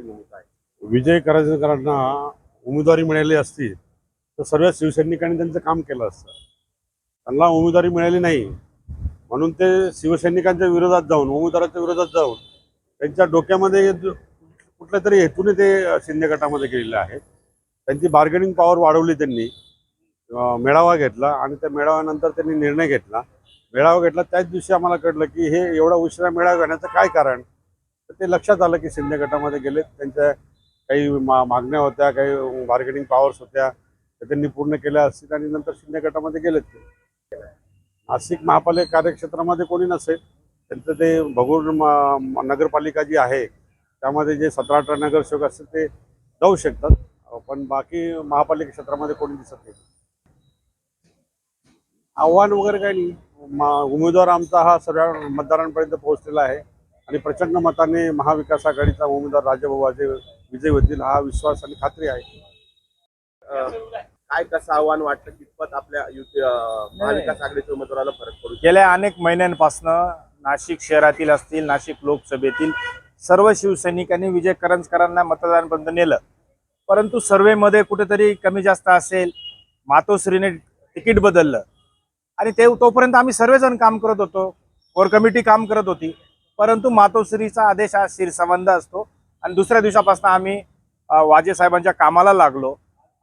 मुख्य भूमिका आहे. विजय करायकरांना उमेदवारी मिळाली असती तर सर्व शिवसैनिकांनी त्यांचं काम केलं असतं. त्यांना उमेदवारी मिळाली नाही म्हणून ते शिवसैनिकांच्या विरोधात जाऊन उमेदवाराच्या विरोधात जाऊन त्यांच्या डोक्यामध्ये कुठल्या तरी हेतूने ते शिंदे गटामध्ये गेलेले आहेत. त्यांची बार्गेनिंग पॉवर वाढवली त्यांनी. मेळावा घेतला आणि त्या मेळाव्यानंतर त्यांनी निर्णय घेतला. मेळावा घेतला त्याच दिवशी आम्हाला कळलं की हे एवढा उशिरा मेळावा घेण्याचं काय कारण? तर ते लक्षात आलं की शिंदे गटामध्ये गेले त्यांच्या काही मा मागण्या होत्या काही बार्गेनिंग पॉवर्स होत्या त्यांनी पूर्ण केल्या असतील आणि नंतर शिंदे गटामध्ये गेलेत ते. नाशिक महापालिका कार्यक्षेत्रामध्ये कोणी नसेल त्यांचं ते भगूर नगरपालिका जी आहे त्यामध्ये जे सतरा अठरा नगरसेवक असतील ते जाऊ शकतात पण बाकी महापालिका क्षेत्रामध्ये कोणी दिसत नाही. आव्हान वगैरे काही नाही. उमेदवार आमचा हा सगळ्या मतदारांपर्यंत पोहोचलेला आहे. आणि प्रचंड मताने महाविकास आघाडीचा उमेदवार राजाभाऊ वाजे विजय होतील हा विश्वास आणि खात्री आहे. काय कसं आव्हान वाटतं? कितपत आपल्या युती महाविकास आघाडीच्या उमेदवाराला फरक पडू? गेल्या अनेक महिन्यांपासनं नाशिक शहरातील असतील नाशिक लोकसभेतील सर्व शिवसैनिकांनी विजय करंजकरांना मतदानपर्यंत नेलं. परंतु सर्वेमध्ये कुठेतरी कमी जास्त असेल मातोश्रीने तिकीट बदललं. आणि ते तोपर्यंत आम्ही सर्वजण काम करत होतो. कोर कमिटी काम करत होती. परंतु मातोश्रीचा आदेश हा शिरसंबंध असतो. आणि दुसऱ्या दिवसापासून आम्ही वाजेसाहेबांच्या वाजे साहेबांच्या कामाला लागलो.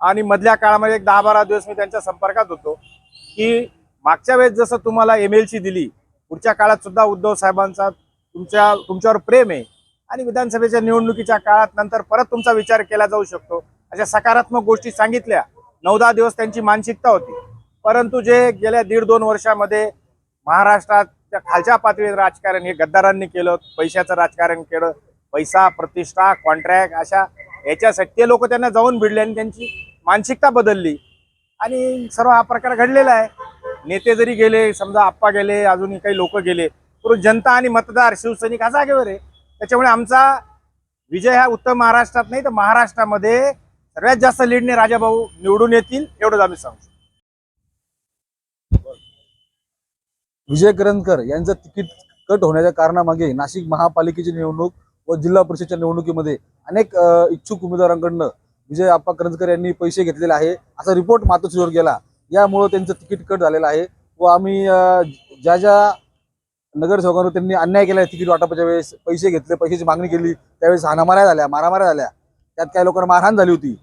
आणि मधल्या काळामध्ये एक दहा बारा दिवस मी त्यांच्या संपर्कात होतो. की मागच्या वेळेस जसं तुम्हाला एम एल सी दिली पुढच्या काळात सुद्धा उद्धव साहेबांचा तुमच्या तुमच्यावर प्रेम आहे. आणि विधानसभेच्या निवडणुकीच्या काळात नंतर परत तुमचा विचार केला जाऊ शकतो. अशा सकारात्मक गोष्टी सांगितल्या. नऊ दहा दिवस त्यांची मानसिकता होती. परंतु जे गेल्या दीड दोन वर्षामध्ये महाराष्ट्रात त्या खालच्या पातळीत राजकारण हे गद्दारांनी केलं पैशाचं राजकारण केलं पैसा प्रतिष्ठा कॉन्ट्रॅक्ट अशा याच्यासाठी ते लोक त्यांना जाऊन भिडले आणि त्यांची मानसिकता बदलली. आणि सर्व हा प्रकार घडलेला आहे. नेते जरी गेले समजा आप्पा गेले अजूनही काही लोक गेले परंतु जनता आणि मतदार शिवसैनिक हा जागेवर आहे. त्याच्यामुळे आमचा विजय हा उत्तर महाराष्ट्रात नाही तर महाराष्ट्रामध्ये सगळ्यात जास्त लीडने राजाभाऊ निवडून येतील एवढंच आम्ही सांगतो विजय करंदकर यांचं तिकीट कट होण्याच्या कारणामागे नाशिक महापालिकेची निवडणूक व जिल्हा परिषदच्या निवडणुकीमध्ये अनेक इच्छुक उमेदवारांकडनं विजय आप्पा करंजकर यांनी पैसे घेतलेले आहे असा रिपोर्ट मातोश्रीवर गेला. यामुळं त्यांचं तिकीट कट झालेलं आहे व आम्ही ज्या ज्या नगरसेवकांवर त्यांनी अन्याय केला तिकीट वाटपाच्या वेळेस पैसे घेतले पैशाची मागणी केली त्यावेळेस हाणामाऱ्या झाल्या मारामाऱ्या झाल्या. त्यात काही लोकांना मारहाण झाली होती.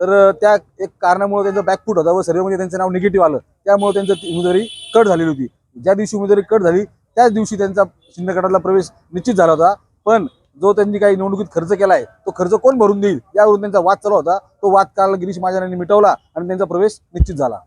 तर त्या एक कारणामुळे त्यांचं बॅकफूट होता व सर्वेमध्ये त्यांचं नाव निगेटिव्ह आलं. त्यामुळे त्यांचं उमेदवारी कट झालेली होती. ज्या दिवशी उमेदवारी कट झाली त्याच दिवशी त्यांचा शिंदे प्रवेश निश्चित झाला होता. पण जो त्यांनी काही निवडणुकीत खर्च केलाय तो खर्च कोण भरून देईल? यावरून त्यांचा वाद चालू होता. तो वाद काल गिरीश महाजन यांनी मिटवला आणि त्यांचा प्रवेश निश्चित झाला.